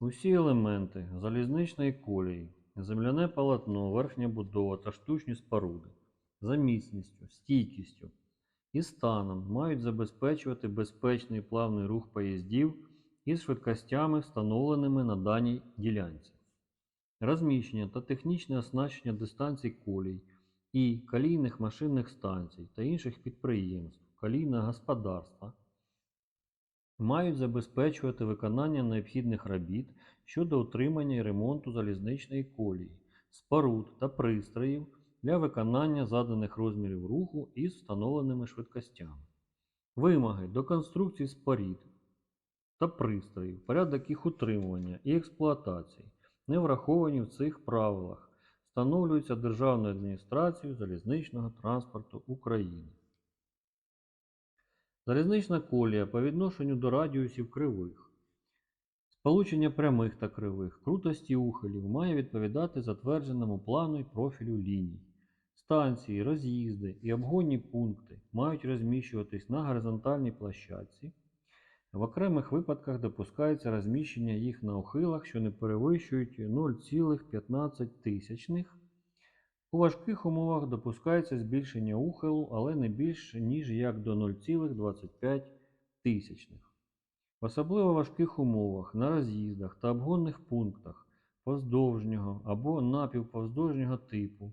Усі елементи залізничної колії, земляне полотно, верхня будова та штучні споруди за міцністю, стійкістю і станом мають забезпечувати безпечний плавний рух поїздів із швидкостями, встановленими на даній ділянці. Розміщення та технічне оснащення дистанцій колій і колійних машинних станцій та інших підприємств, колійного господарства мають забезпечувати виконання необхідних робіт щодо утримання і ремонту залізничної колії, споруд та пристроїв для виконання заданих розмірів руху із встановленими швидкостями. Вимоги до конструкцій спорід та пристроїв, порядок їх утримування і експлуатації не враховані в цих правилах, встановлюються Державною адміністрацією залізничного транспорту України. Залізнична колія по відношенню до радіусів кривих. Сполучення прямих та кривих, крутості ухилів має відповідати затвердженому плану і профілю ліній. Станції, роз'їзди і обгонні пункти мають розміщуватись на горизонтальній площадці. В окремих випадках допускається розміщення їх на ухилах, що не перевищують 0,15. У важких умовах допускається збільшення ухилу, але не більше, ніж як до 0,25. В особливо важких умовах на роз'їздах та обгонних пунктах повздовжнього або напівповздовжнього типу,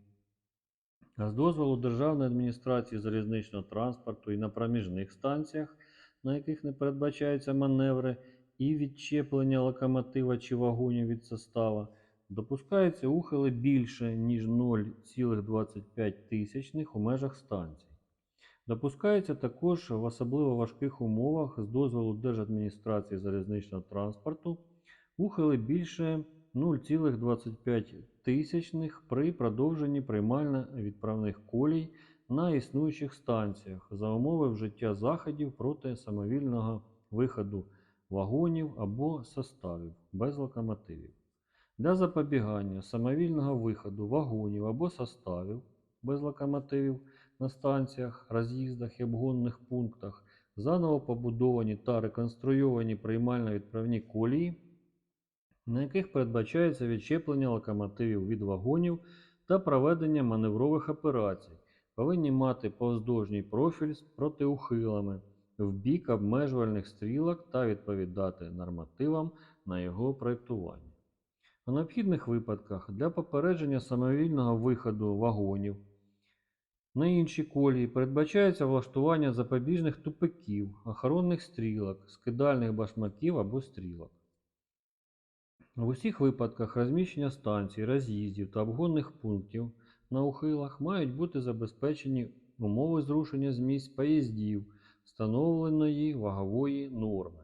а з дозволу Державної адміністрації залізничного транспорту і на проміжних станціях, на яких не передбачаються маневри і відчеплення локомотива чи вагонів від состава, допускаються ухили більше, ніж 0,25 у межах станцій. Допускається також в особливо важких умовах з дозволу Держадміністрації залізничного транспорту ухили більше 0,25 при продовженні приймально-відправних колій на існуючих станціях за умови вжиття заходів проти самовільного виходу вагонів або составів без локомотивів. Для запобігання самовільного виходу вагонів або составів без локомотивів на станціях, роз'їздах і обгонних пунктах заново побудовані та реконструйовані приймально-відправні колії, на яких передбачається відчеплення локомотивів від вагонів та проведення маневрових операцій, повинні мати повздовжній профіль з протиухилами в бік обмежувальних стрілок та відповідати нормативам на його проєктування. У необхідних випадках для попередження самовільного виходу вагонів на інші колії передбачається влаштування запобіжних тупиків, охоронних стрілок, скидальних башмаків або стрілок. В усіх випадках розміщення станцій, роз'їздів та обгонних пунктів на ухилах мають бути забезпечені умови зрушення з місць поїздів встановленої вагової норми.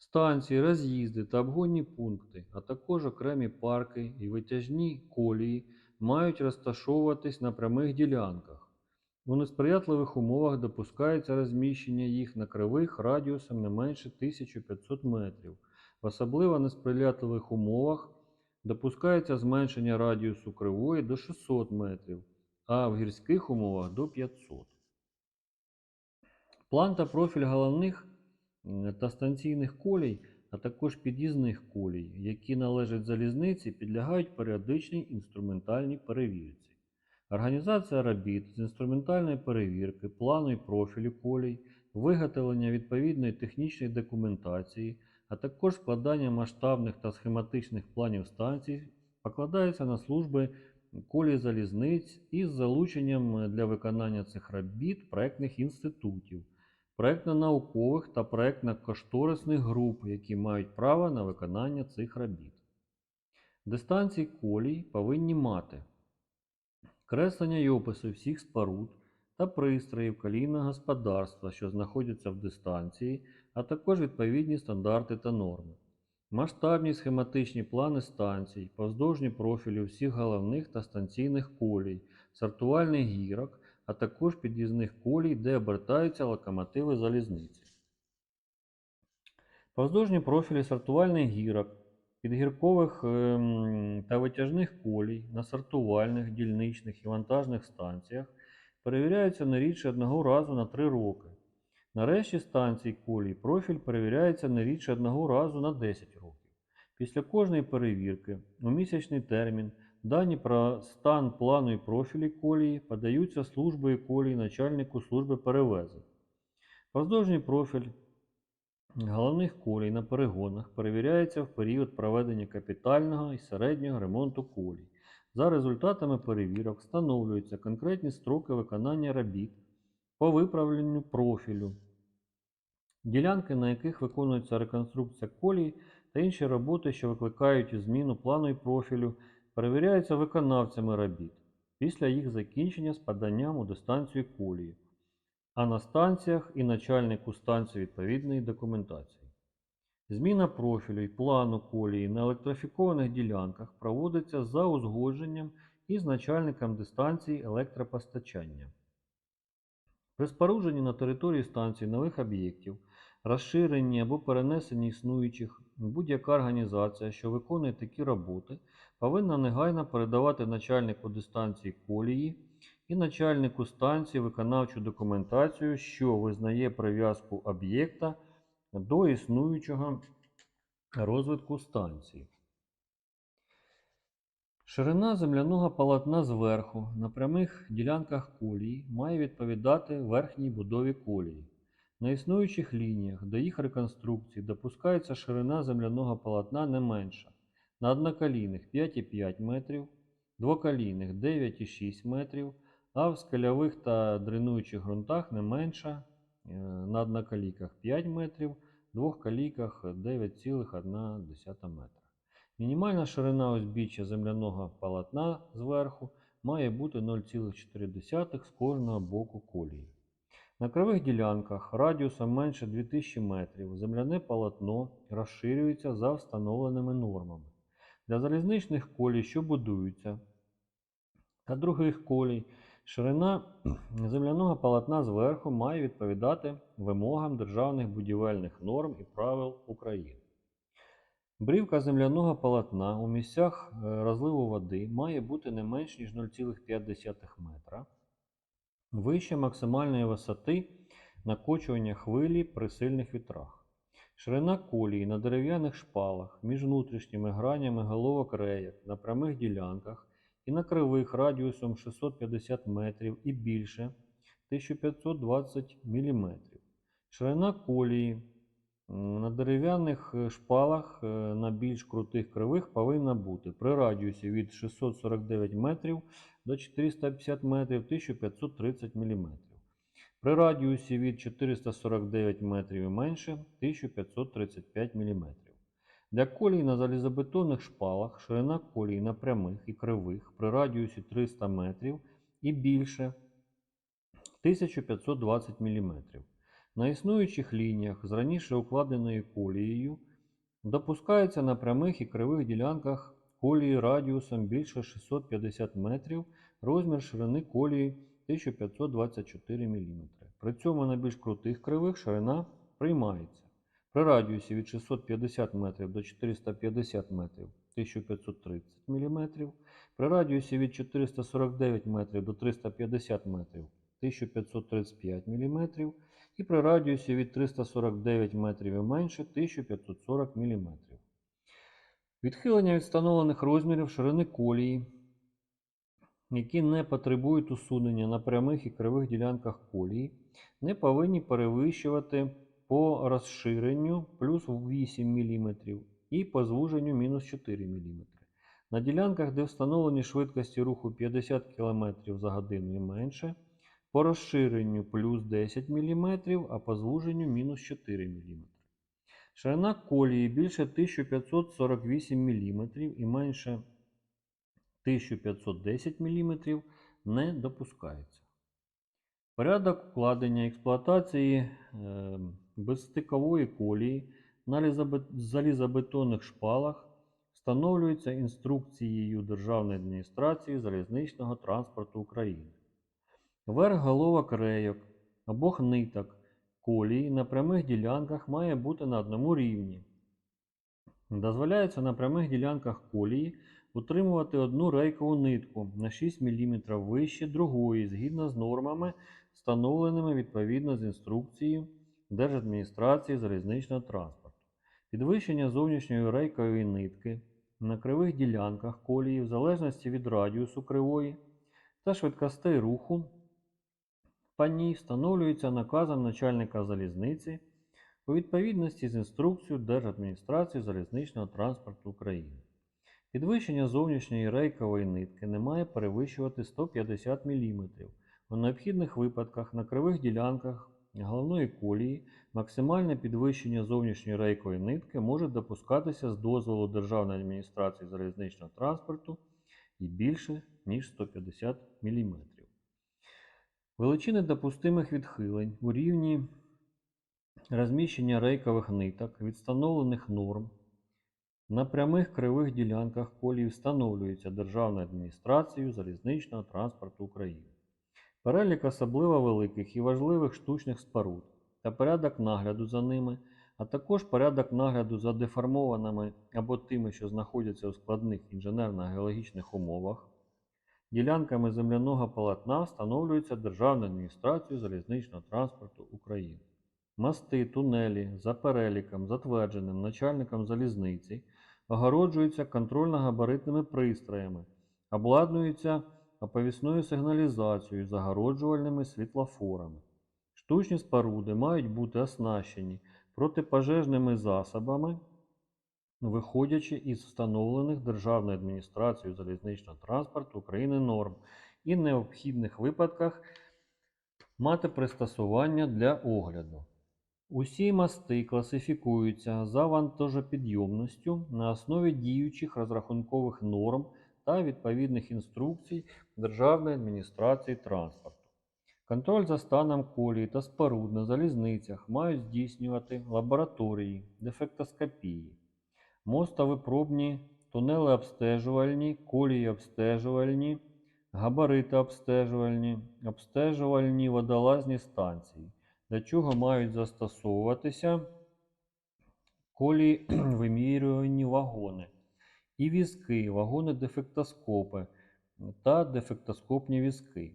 Станції, роз'їзди та обгонні пункти, а також окремі парки і витяжні колії мають розташовуватись на прямих ділянках. У несприятливих умовах допускається розміщення їх на кривих радіусом не менше 1500 метрів. В особливо несприятливих умовах допускається зменшення радіусу кривої до 600 метрів, а в гірських умовах до 500. План та профіль головних та станційних колій, а також під'їзних колій, які належать залізниці, підлягають періодичній інструментальній перевірці. Організація робіт з інструментальної перевірки, плану і профілю колій, виготовлення відповідної технічної документації, а також складання масштабних та схематичних планів станцій покладається на служби колій залізниць із залученням для виконання цих робіт проектних інститутів, проектно-наукових та проектно-кошторисних груп, які мають право на виконання цих робіт. Дистанції колій повинні мати креслення й описи всіх споруд та пристроїв колійного господарства, що знаходяться в дистанції, а також відповідні стандарти та норми. Масштабні схематичні плани станцій, повздовжні профілі всіх головних та станційних колій, сортувальних гірок, а також під'їзних колій, де обертаються локомотиви залізниці. Повздовжні профілі сортувальних гірок, підгіркових ем, та витяжних колій на сортувальних, дільничних і вантажних станціях перевіряються не рідше одного разу на 3 роки. На решті станцій колій профіль перевіряється не рідше одного разу на 10 років. Після кожної перевірки у місячний термін дані про стан плану і профілі колії подаються службою колії начальнику служби перевезень. Поздовжній профіль головних колій на перегонах перевіряється в період проведення капітального і середнього ремонту колій. За результатами перевірок встановлюються конкретні строки виконання робіт по виправленню профілю, ділянки, на яких виконується реконструкція колій та інші роботи, що викликають зміну плану і профілю, перевіряються виконавцями робіт після їх закінчення з поданням у дистанцію колії, а на станціях і начальнику станції відповідної документації. Зміна профілю і плану колії на електрифікованих ділянках проводиться за узгодженням із начальником дистанції електропостачання. При спорудженні на території станції нових об'єктів, розширенні або перенесенні існуючих, будь-яка організація, що виконує такі роботи, повинна негайно передавати начальнику дистанції колії і начальнику станції виконавчу документацію, що визнає прив'язку об'єкта до існуючого розвитку станції. Ширина земляного полотна зверху на прямих ділянках колії має відповідати верхній будові колії. На існуючих лініях до їх реконструкції допускається ширина земляного полотна не менша. На одноколійних 5,5 метрів, двоколійних 9,6 метрів, а в скальових та дренуючих ґрунтах не менша е, на одноколійках 5 метрів, двохколійках 9,1 метра. Мінімальна ширина узбіччя земляного полотна зверху має бути 0,4 з кожного боку колії. На кривих ділянках радіусом менше 2000 метрів земляне полотно розширюється за встановленими нормами. Для залізничних колій, що будуються, та других колій, ширина земляного полотна зверху має відповідати вимогам державних будівельних норм і правил України. Брівка земляного полотна у місцях е, розливу води має бути не менш ніж 0,5 метра вище максимальної висоти накочування хвилі при сильних вітрах. Ширина колії на дерев'яних шпалах між внутрішніми гранями головок реєк на прямих ділянках і на кривих радіусом 650 метрів і більше 1520 мм. Ширина колії на дерев'яних е, шпалах е, на більш крутих кривих повинна бути при радіусі від 649 метрів до 450 метрів 1530 мм. При радіусі від 449 метрів і менше 1535 мм. Для колій на залізобетонних шпалах ширина колій на прямих і кривих при радіусі 300 метрів і більше 1520 мм. На існуючих лініях з раніше укладеною колією допускається на прямих і кривих ділянках колії радіусом більше 650 метрів, розмір ширини колії 1524 мм. При цьому на більш крутих кривих ширина приймається. При радіусі від 650 метрів до 450 метрів 1530 мм, при радіусі від 449 метрів до 350 метрів 1535 мм і при радіусі від 349 метрів і менше 1540 мм. Відхилення від встановлених розмірів ширини колії, які не потребують усунення на прямих і кривих ділянках колії, не повинні перевищувати по розширенню плюс 8 мм і по звуженню мінус 4 мм. На ділянках, де встановлені швидкості руху 50 км за годину і менше, по розширенню плюс 10 мм, а по звуженню мінус 4 мм. Ширина колії більше 1548 мм і менше 1510 мм не допускається. Порядок вкладення експлуатації е, безстикової колії на залізобетонних шпалах встановлюється інструкцією Державної адміністрації залізничного транспорту України. Верх головок рейок обох ниток колії на прямих ділянках має бути на одному рівні. Дозволяється на прямих ділянках колії утримувати одну рейкову нитку на 6 мм вище другої згідно з нормами, встановленими відповідно з інструкцією Держадміністрації залізничного транспорту. Підвищення зовнішньої рейкової нитки на кривих ділянках колії в залежності від радіусу кривої та швидкостей руху по ній встановлюється наказом начальника залізниці у відповідності з інструкцією Держадміністрації залізничного транспорту України. Підвищення зовнішньої рейкової нитки не має перевищувати 150 мм. У необхідних випадках на кривих ділянках головної колії максимальне підвищення зовнішньої рейкової нитки може допускатися з дозволу Державної адміністрації залізничного транспорту і більше, ніж 150 мм. Величини допустимих відхилень у рівні розміщення рейкових ниток від встановлених норм на прямих кривих ділянках колії встановлюється Державною адміністрацією залізничного транспорту України. Перелік особливо великих і важливих штучних споруд та порядок нагляду за ними, а також порядок нагляду за деформованими або тими, що знаходяться у складних інженерно-геологічних умовах, ділянками земляного полотна встановлюється Державною адміністрацією залізничного транспорту України. Мости, тунелі за переліком, затвердженим начальником залізниці, огороджуються контрольно-габаритними пристроями, обладнуються оповісною сигналізацією, загороджувальними світлофорами. Штучні споруди мають бути оснащені протипожежними засобами, виходячи із встановлених Державною адміністрацією залізничного транспорту України норм і необхідних випадках мати пристосування для огляду. Усі мости класифікуються за вантажопідйомністю на основі діючих розрахункових норм та відповідних інструкцій Державної адміністрації транспорту. Контроль за станом колії та споруд на залізницях мають здійснювати лабораторії, дефектоскопії, мостовипробні, тунели обстежувальні, колії обстежувальні, габарити обстежувальні, обстежувальні водолазні станції, для чого мають застосовуватися колії вимірювані вагони і візки, вагони-дефектоскопи та дефектоскопні візки.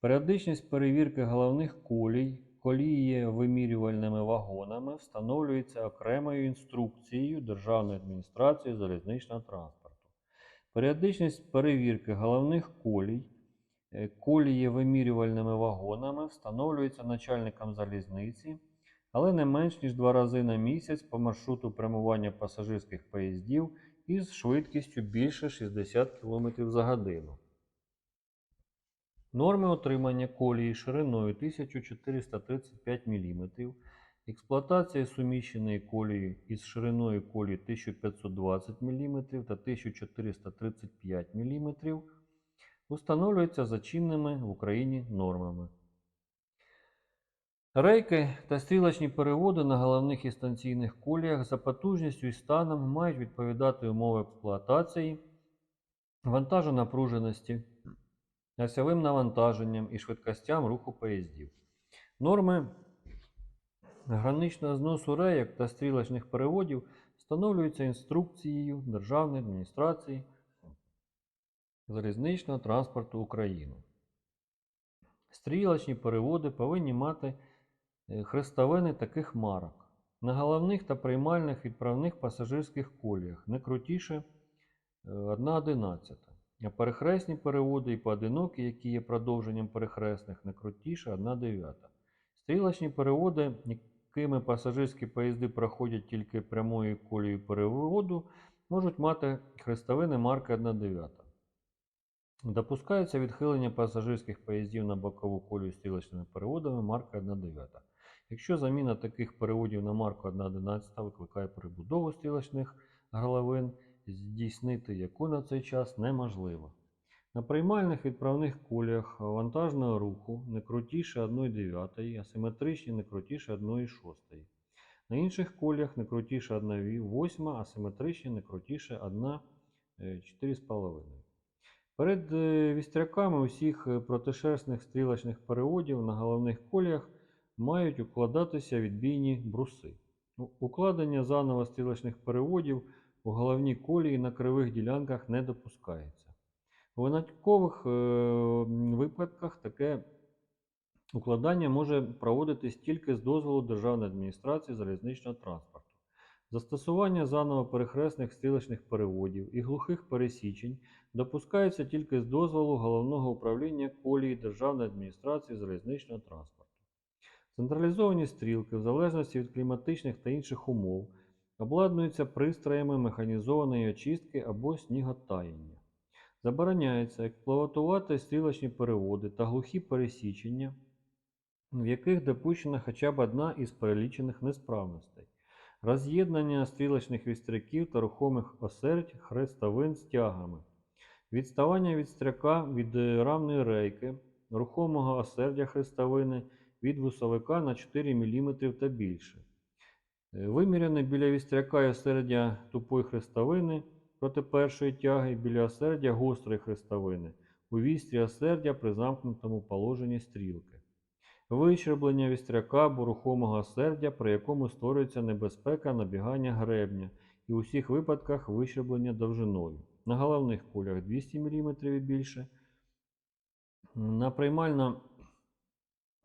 Періодичність перевірки головних колій колії вимірювальними вагонами встановлюється окремою інструкцією Державної адміністрації залізничного транспорту. Періодичність перевірки головних колій е, колії вимірювальними вагонами встановлюється начальником залізниці, але не менш ніж два рази на місяць по маршруту прямування пасажирських поїздів із швидкістю більше 60 км за годину. Норми отримання колії шириною 1435 мм, експлуатація суміщеної колії із шириною колії 1520 мм та 1435 мм установлюються за чинними в Україні нормами. Рейки та стрілочні переводи на головних і станційних коліях за потужністю і станом мають відповідати умови експлуатації, вантажонапруженості, осьовим навантаженням і швидкостям руху поїздів. Норми граничного зносу рейок та стрілочних переводів встановлюються інструкцією Державної адміністрації залізничного транспорту України. Стрілочні переводи повинні мати е, хрестовини таких марок. На головних та приймальних відправних пасажирських коліях не крутіше 1,11. Перехресні переводи і поодинокі, які є продовженням перехресних, не крутіше 1,9. Стрілочні переводи, якими пасажирські поїзди проходять тільки прямою колією переводу, можуть мати хрестовини марки 1,9. Допускається відхилення пасажирських поїздів на бокову колію стрілочними переводами марки 1,9. Якщо заміна таких переводів на марку 1,11 викликає перебудову стрілочних горловин, здійснити яку на цей час неможливо. На приймальних відправних коліях вантажного руху не крутіше 1,9, асиметричні не крутіше 1,6. На інших коліях не крутіше 1,8, асиметричні не крутіше 1,4,5. Перед е, вістряками усіх е, протишерстних стрілочних переводів на головних коліях мають укладатися відбійні бруси. Укладення заново стрілочних переводів у головні колії на кривих ділянках не допускається. У виняткових е, випадках таке укладання може проводитись тільки з дозволу Державної адміністрації залізничного транспорту. Застосування заново перехресних стрілочних переводів і глухих пересічень допускається тільки з дозволу Головного управління колії Державної адміністрації залізничного транспорту. Централізовані стрілки, в залежності від кліматичних та інших умов, обладнуються пристроями механізованої очистки або сніготаяння. Забороняється експлуатувати стрілочні переводи та глухі пересічення, в яких допущена хоча б одна із перелічених несправностей. Роз'єднання стрілочних вістряків та рухомих осердь хрестовин з тягами. Відставання вістряка від е, рамної рейки, рухомого осердя хрестовини від вусовика на 4 мм та більше. Е, Виміряне біля вістряка і осердя тупої хрестовини проти першої тяги біля осердя гострої хрестовини у вістрі осердя при замкнутому положенні стрілки. Вищерблення вістряка або рухомого осердя, при якому створюється небезпека набігання гребня, і у всіх випадках вищерблення довжиною. На головних кулях 200 мм і більше, на приймально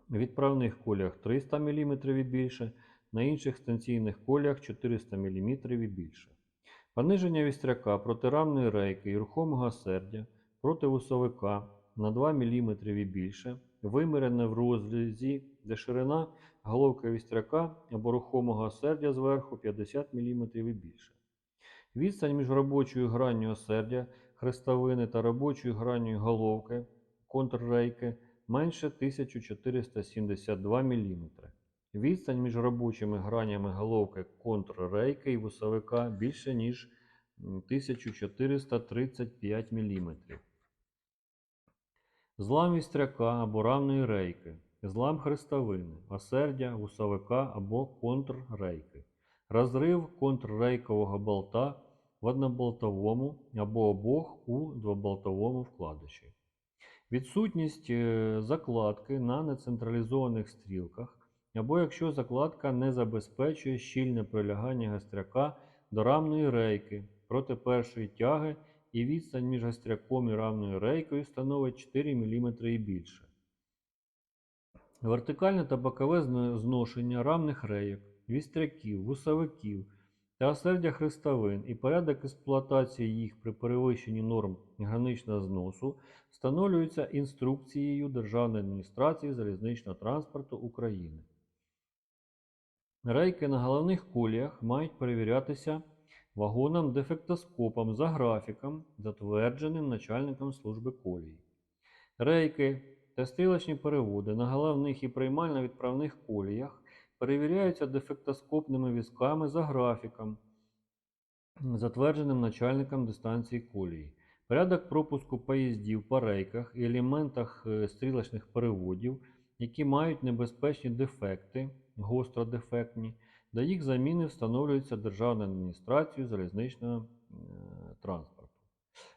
відправних кулях 300 мм і більше, на інших станційних колях 400 мм і більше. Пониження вістряка проти рамної рейки і рухомого осердя проти вусовика на 2 мм і більше, вимірене в розрізі, де ширина головки вістряка або рухомого осердя зверху 50 мм і більше. Відстань між робочою гранню осердя хрестовини та робочою гранню головки контррейки менше 1472 мм. Відстань між робочими гранями головки контррейки і вусовика більше, ніж 1435 мм. Злам вістряка або рамної рейки, злам хрестовини, осердя, вусовика або контррейки, розрив контррейкового болта в одноболтовому або обох у двоболтовому вкладиші. Відсутність е, закладки на нецентралізованих стрілках, або якщо закладка не забезпечує щільне прилягання гостряка до рамної рейки проти першої тяги і відстань між гостряком і рамною рейкою становить 4 мм і більше. Вертикальне та бокове зношення рамних рейок, вістряків, вусовиків та осердя хрестовин і порядок експлуатації їх при перевищенні норм граничного зносу встановлюються інструкцією Державної адміністрації залізничного транспорту України. Рейки на головних коліях мають перевірятися вагоном-дефектоскопом за графіком, затвердженим начальником служби колії. Рейки та стрілочні переводи на головних і приймально-відправних коліях перевіряються дефектоскопними візками за графіком, затвердженим начальником дистанції колії. Порядок пропуску поїздів по рейках і елементах е, стрілочних переводів, які мають небезпечні дефекти, гостродефектні, до їх заміни встановлюється Державною адміністрацією залізничного е, транспорту.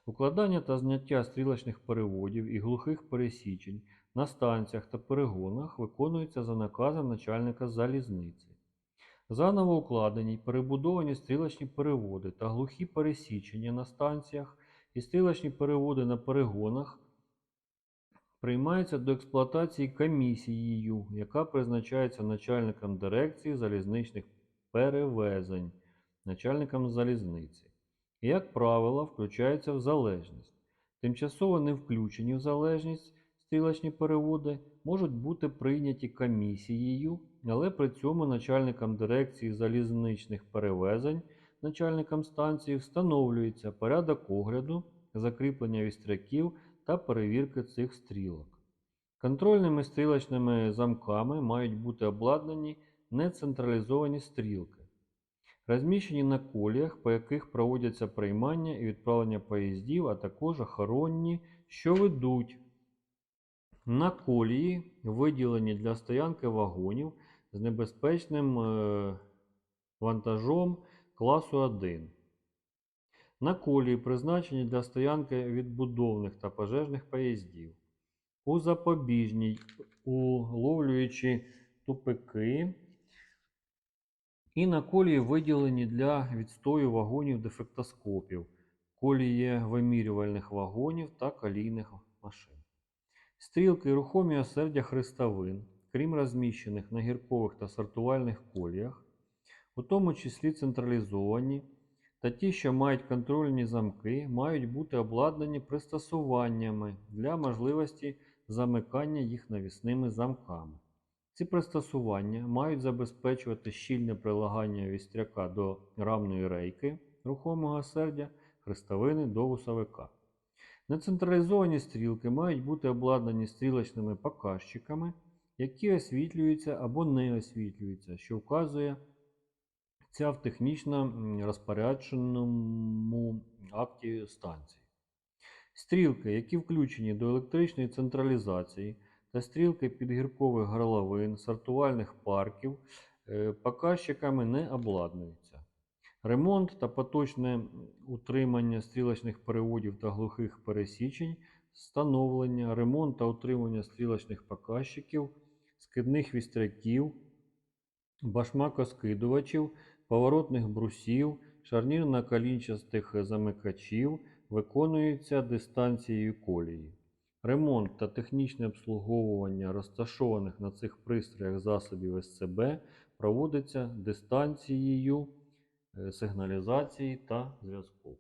Укладання та зняття стрілочних переводів і глухих пересічень на станціях та перегонах виконується за наказом начальника залізниці. Заново укладені й перебудовані стрілочні переводи та глухі пересічення на станціях і стрілочні переводи на перегонах приймаються до експлуатації комісією, яка призначається начальником дирекції залізничних перевезень, начальником залізниці. І, як правило, включаються в залежність. Тимчасово не включені в залежність стрілочні переводи можуть бути прийняті комісією, але при цьому начальником дирекції залізничних перевезень, начальником станції встановлюється порядок огляду, закріплення вістряків та перевірки цих стрілок. Контрольними стрілочними замками мають бути обладнані нецентралізовані стрілки, розміщені на коліях, по яких проводяться приймання і відправлення поїздів, а також охоронні, що ведуть на колії, виділені для стоянки вагонів з небезпечним е, вантажом класу 1. На колії призначені для стоянки відбудовних та пожежних поїздів. У запобіжній, уловлюючи тупики. І на колії виділені для відстою вагонів дефектоскопів, колії вимірювальних вагонів та колійних машин. Стрілки рухомі осердя хрестовин, крім розміщених на гіркових та сортувальних коліях, у тому числі централізовані, та ті, що мають контрольні замки, мають бути обладнані пристосуваннями для можливості замикання їх навісними замками. Ці пристосування мають забезпечувати щільне прилагання вістряка до рамної рейки рухомого сердя, хрестовини до вусовика. Нецентралізовані стрілки мають бути обладнані стрілочними показчиками, які освітлюються або не освітлюються, що вказує ця в технічно розпорядженому акті станції. Стрілки, які включені до електричної централізації, та стрілки підгіркових горловин, сортувальних парків е, показчиками не обладнуються. Ремонт та поточне утримання стрілочних переводів та глухих пересічень, встановлення, ремонт та утримання стрілочних показчиків, скидних вістряків, башмакоскидувачів, поворотних брусів, шарнірно-калінчастих замикачів виконуються дистанцією колії. Ремонт та технічне обслуговування розташованих на цих пристроях засобів СЦБ проводиться дистанцією е, сигналізації та зв'язку.